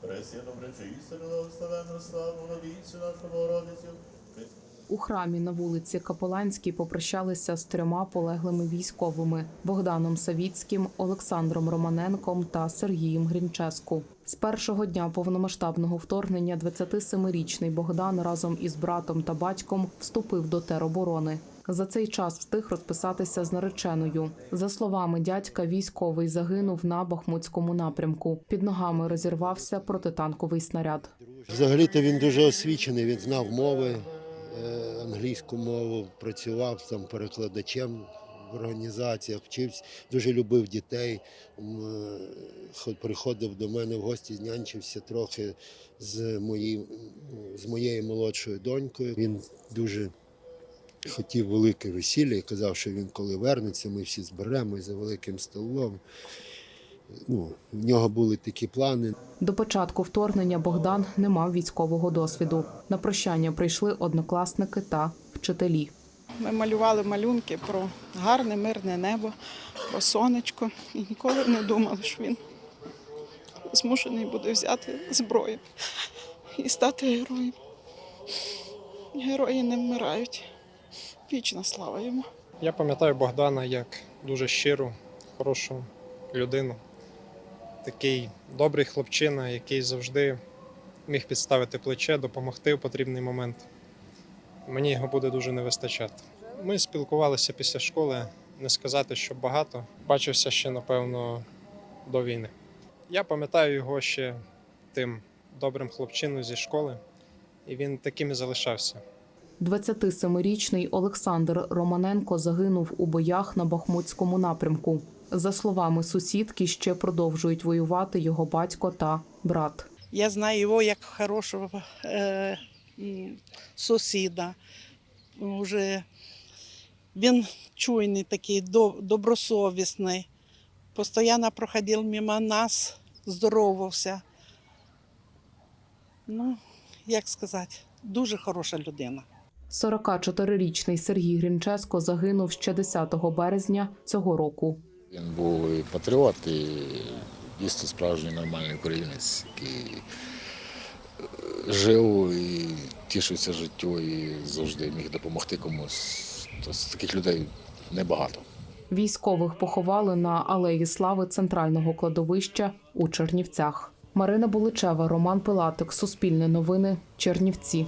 Пресія добре істину, Богородицю. У храмі на вулиці Капеланській попрощалися з трьома полеглими військовими Богданом Савіцьким, Олександром Романенком та Сергієм Грінческу. З першого дня повномасштабного вторгнення 27-річний Богдан разом із братом та батьком вступив до тероборони. За цей час встиг розписатися з нареченою. За словами дядька, військовий загинув на Бахмутському напрямку. Під ногами розірвався протитанковий снаряд. Взагалі-то він дуже освічений, він знав мови, е, англійську мову, працював там перекладачем в організаціях, вчився, дуже любив дітей. Хо- Приходив до мене в гості, нянчився трохи з, моїм, з моєю молодшою донькою. Він дуже хотів велике весілля і казав, що він коли вернеться, ми всі зберемось за великим столом. Ну, в нього були такі плани. До початку вторгнення Богдан не мав військового досвіду. На прощання прийшли однокласники та вчителі. Ми малювали малюнки про гарне, мирне небо, про сонечко. І ніколи не думали, що він змушений буде взяти зброю і стати героєм. Герої не вмирають. Вічна слава йому. Я пам'ятаю Богдана як дуже щиру, хорошу людину. Такий добрий хлопчина, який завжди міг підставити плече, допомогти в потрібний момент. Мені його буде дуже не вистачати. Ми спілкувалися після школи, не сказати, що багато. Бачився ще, напевно, до війни. Я пам'ятаю його ще тим добрим хлопчиною зі школи, і він таким і залишався. 27-річний Олександр Романенко загинув у боях на Бахмутському напрямку. За словами сусідки, ще продовжують воювати його батько та брат. Я знаю його як хорошого е, сусіда. Уже він чуйний такий, добросовісний. Постоянно проходив мимо нас, здоровався. Ну, як сказати, дуже хороша людина. 44-річний Сергій Грінческо загинув ще 10 березня цього року. Він був і патріот, і дійсно справжній нормальний українець, який е, жив і тішився життю і завжди міг допомогти комусь. Тобто таких людей небагато. Військових поховали на алеї слави центрального кладовища у Чернівцях. Марина Буличева, Роман Пилатик, Суспільне новини, Чернівці.